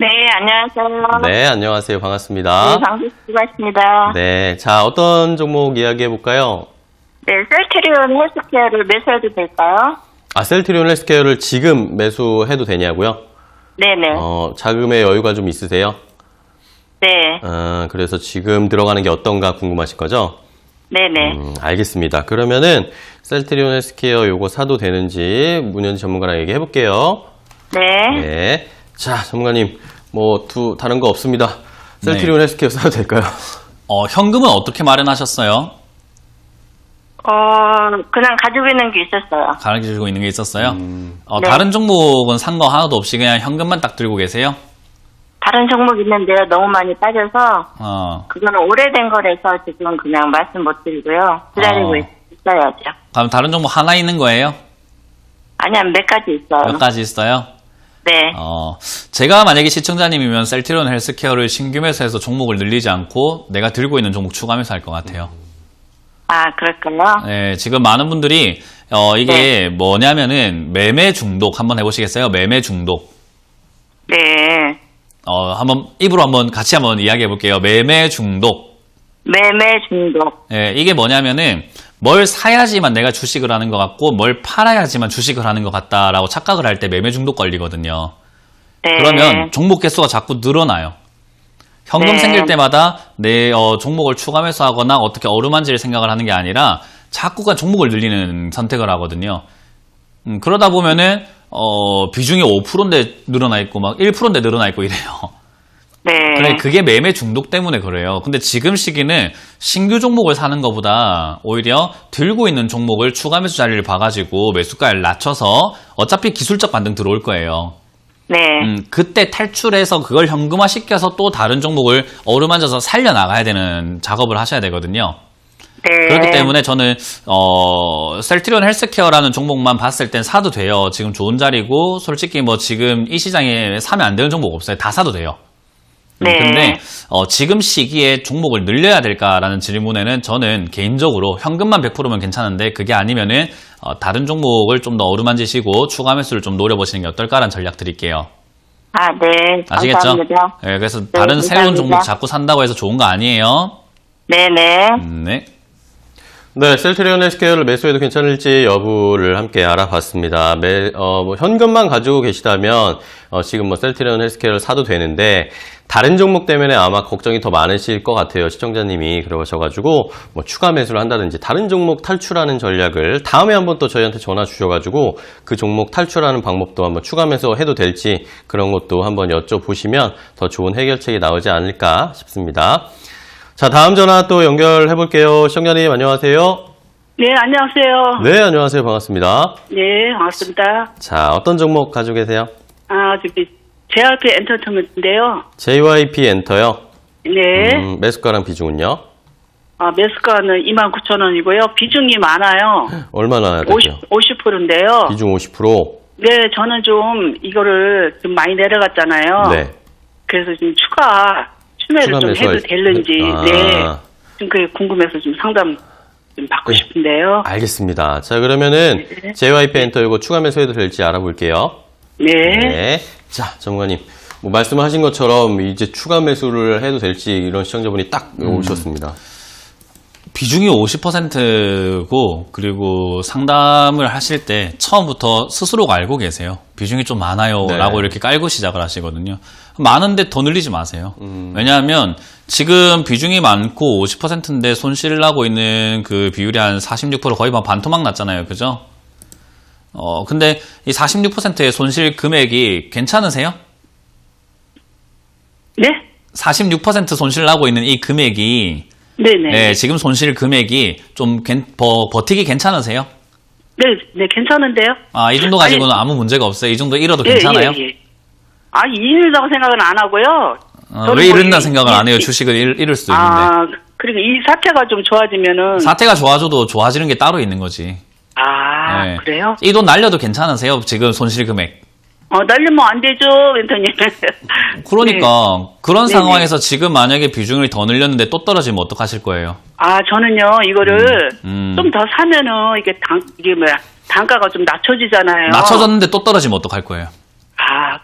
네, 안녕하세요. 네, 안녕하세요. 네, 반갑습니다. 방송 수고하십니다. 네, 자, 어떤 종목 이야기해 볼까요? 네, 셀트리온 헬스케어를 매수해도 될까요? 아, 셀트리온 헬스케어를 지금 매수해도 되냐고요? 네네. 어, 자금의 여유가 좀 있으세요? 네, 아, 그래서 지금 들어가는 게 어떤가 궁금하실 거죠? 네네. 음, 알겠습니다. 그러면은 셀트리온 헬스케어 요거 사도 되는지 문현지 전문가랑 얘기해 볼게요. 네. 네. 자, 전문가님, 뭐, 두, 다른 거 없습니다. 셀트리온 헬스케어 사도 될까요? 어, 현금은 어떻게 마련하셨어요? 어, 그냥 가지고 있는 게 있었어요. 가지고 있는 게 있었어요? 어, 네. 다른 종목은 산 거 하나도 없이 그냥 현금만 딱 들고 계세요? 다른 종목 있는데요. 너무 많이 빠져서, 어, 그거는 오래된 거라서 지금 그냥 말씀 못 드리고요. 기다리고 어. 있- 있어야죠. 그럼 다른 종목 하나 있는 거예요? 아니야, 몇 가지 있어요. 몇 가지 있어요? 네. 어, 제가 만약에 시청자님이면 셀트리온 헬스케어를 신규 매수해서 종목을 늘리지 않고 내가 들고 있는 종목 추가 매수할 것 같아요. 아, 그럴까요? 네, 지금 많은 분들이 어, 이게 뭐냐면은 매매 중독 한번 해보시겠어요? 매매 중독. 네. 어, 한번 입으로 한번 같이 한번 이야기해 볼게요. 매매 중독. 매매 중독. 예, 이게 뭐냐면은 뭘 사야지만 내가 주식을 하는 것 같고 뭘 팔아야지만 주식을 하는 것 같다라고 착각을 할 때 매매 중독 걸리거든요. 네. 그러면 종목 개수가 자꾸 늘어나요. 현금 네. 생길 때마다 내 어, 종목을 추가 매수하거나 어떻게 어루만질 생각을 하는 게 아니라 자꾸가 종목을 늘리는 선택을 하거든요. 음, 그러다 보면은 어, 비중이 5%인데 늘어나 있고 막 1%인데 늘어나 있고 이래요. 네. 그래, 그게 매매 중독 때문에 그래요. 근데 지금 시기는 신규 종목을 사는 것보다 오히려 들고 있는 종목을 추가 매수 자리를 봐가지고 매수가를 낮춰서 어차피 기술적 반등 들어올 거예요. 네. 음, 그때 탈출해서 그걸 현금화 시켜서 또 다른 종목을 어루만져서 살려나가야 되는 작업을 하셔야 되거든요. 네. 그렇기 때문에 저는 어, 셀트리온 헬스케어라는 종목만 봤을 땐 사도 돼요. 지금 좋은 자리고 솔직히 뭐 지금 이 시장에 사면 안 되는 종목 없어요. 다 사도 돼요. 음, 네. 근데 어, 지금 시기에 종목을 늘려야 될까라는 질문에는 저는 개인적으로 현금만 100%면 괜찮은데 그게 아니면은 어, 다른 종목을 좀 더 어루만지시고 추가 매수를 좀 노려보시는 게 어떨까라는 전략 드릴게요. 아, 네. 아시겠죠? 감사합니다. 네, 그래서 다른 새로운 감사합니다. 종목 자꾸 산다고 해서 좋은 거 아니에요. 네네. 음, 네. 네, 셀트리온 헬스케어를 매수해도 괜찮을지 여부를 함께 알아봤습니다. 매, 어, 뭐 현금만 가지고 계시다면 어, 지금 뭐 셀트리온 헬스케어를 사도 되는데 다른 종목 때문에 아마 걱정이 더 많으실 것 같아요. 시청자님이 그러셔가지고 뭐 추가 매수를 한다든지 다른 종목 탈출하는 전략을 다음에 한번 또 저희한테 전화 주셔가지고 그 종목 탈출하는 방법도 한번 추가 매수해도 될지 그런 것도 한번 여쭤보시면 더 좋은 해결책이 나오지 않을까 싶습니다. 자, 다음 전화 또 연결해 볼게요. 시청자님 안녕하세요. 네, 안녕하세요. 네, 안녕하세요. 반갑습니다. 네, 반갑습니다. 자, 어떤 종목 가지고 계세요? 아, 저기, JRP 엔터테인먼트인데요. JYP 엔터요. 네, 음, 매수가랑 비중은요? 아, 매수가는 29,000원이고요. 비중이 많아요. 얼마나 되죠? 50, 50%인데요. 비중 50%. 네, 저는 좀 이거를 좀 많이 내려갔잖아요. 네. 그래서 좀 추가, 추매를 좀 해도 될는지, 아. 네. 좀 그게 궁금해서 좀 상담 좀 받고 네. 싶은데요. 알겠습니다. 자, 그러면은 네. JYP 엔터 이거 추가 매수해도 될지 알아볼게요. 네. 네. 자, 전문가님. 뭐 말씀하신 것처럼 이제 추가 매수를 해도 될지 이런 시청자분이 딱 음. 오셨습니다. 비중이 50%고 그리고 상담을 하실 때 처음부터 스스로가 알고 계세요. 비중이 좀 많아요라고 네. 이렇게 깔고 시작을 하시거든요. 많은데 더 늘리지 마세요. 음. 왜냐하면 지금 비중이 많고 50%인데 손실을 나고 있는 그 비율이 한 46% 거의 막 반토막 났잖아요. 그죠? 어, 근데 이 46%의 손실 금액이 괜찮으세요? 네? 46% 손실 나고 있는 이 금액이 네네. 네, 지금 손실 금액이 좀 괜- 버, 버티기 괜찮으세요? 네, 네, 괜찮은데요? 아, 이 정도 가지고는 아무 문제가 없어요. 이 정도 잃어도 예, 괜찮아요? 예, 예. 아, 잃는다고 생각은 안 하고요. 어, 저는 왜 뭐 이런다 이- 생각을 안 해요? 이- 주식을 잃, 잃을 수도 있는데. 아, 그리고 이 사태가 좀 좋아지면은 사태가 좋아져도 좋아지는 게 따로 있는 거지. 아, 네. 그래요? 이 돈 날려도 괜찮으세요? 지금 손실 금액. 어, 날리면 안 되죠, 멘토님. 그러니까 그런 네네. 상황에서 지금 만약에 비중을 더 늘렸는데 또 떨어지면 어떡하실 거예요? 아, 저는요, 이거를 음. 좀더 사면은 이게 당, 이게 뭐야, 단가가 좀 낮춰지잖아요. 낮춰졌는데 또 떨어지면 어떡할 거예요?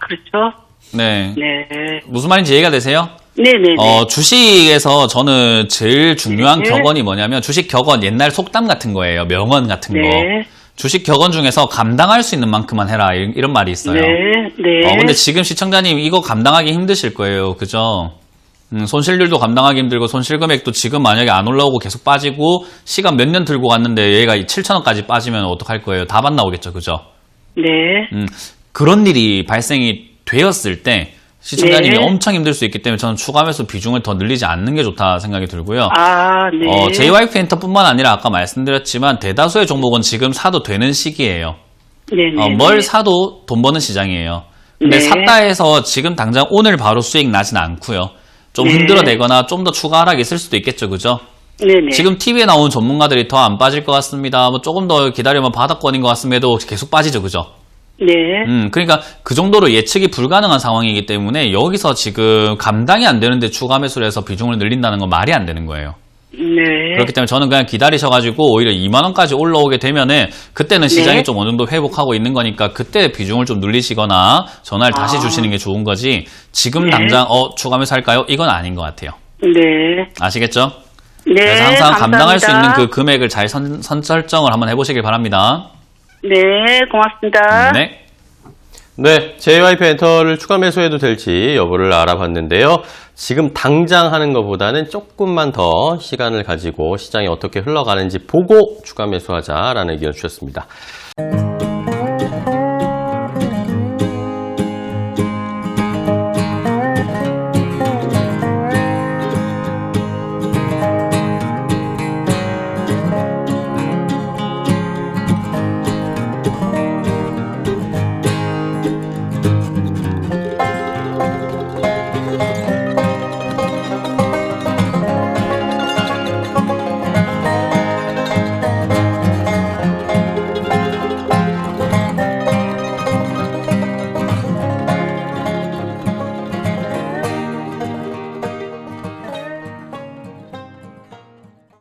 아, 그렇죠. 네. 네. 무슨 말인지 이해가 되세요? 네네네. 어, 주식에서 저는 제일 중요한 네. 격언이 뭐냐면 주식 격언 옛날 속담 같은 거예요. 명언 같은 거. 네. 주식 격언 중에서 감당할 수 있는 만큼만 해라 이런, 이런 말이 있어요. 네. 네. 어, 근데 지금 시청자님 이거 감당하기 힘드실 거예요. 그죠? 음, 손실률도 감당하기 힘들고 손실 금액도 지금 만약에 안 올라오고 계속 빠지고 시간 몇 년 들고 갔는데 얘가 7천원까지 빠지면 어떡할 거예요? 답 안 나오겠죠. 그죠? 네. 음, 그런 일이 발생이 되었을 때 시청자님이 네. 엄청 힘들 수 있기 때문에 저는 추가 매수 비중을 더 늘리지 않는 게 좋다 생각이 들고요. 아, 네. 어, JYP 엔터뿐만 아니라 아까 말씀드렸지만 대다수의 종목은 지금 사도 되는 시기예요. 네 네. 어, 뭘 사도 돈 버는 시장이에요. 근데 네. 샀다 해서 지금 당장 오늘 바로 수익 나진 않고요. 좀 네. 흔들어내거나 좀 더 추가 하락이 있을 수도 있겠죠, 그죠? 네네. 지금 TV에 나온 전문가들이 더 안 빠질 것 같습니다. 뭐 조금 더 기다리면 바닥권인 것 같음에도 계속 빠지죠, 그죠? 네. 음, 그러니까 그 정도로 예측이 불가능한 상황이기 때문에 여기서 지금 감당이 안 되는데 추가 매수를 해서 비중을 늘린다는 건 말이 안 되는 거예요. 네. 그렇기 때문에 저는 그냥 기다리셔가지고 오히려 2만 원까지 올라오게 되면은 그때는 시장이 네. 좀 어느 정도 회복하고 있는 거니까 그때 비중을 좀 늘리시거나 전화를 다시 아. 주시는 게 좋은 거지 지금 네. 당장 어, 추가 매수 할까요? 이건 아닌 것 같아요. 네. 아시겠죠? 네. 그래서 항상 감당할 수 있는 감사합니다. 그 금액을 잘 선, 선 설정을 한번 해보시길 바랍니다. 네, 고맙습니다. 네. 네, JYP 엔터를 추가 매수해도 될지 여부를 알아봤는데요. 지금 당장 하는 것보다는 조금만 더 시간을 가지고 시장이 어떻게 흘러가는지 보고 추가 매수하자라는 의견 주셨습니다.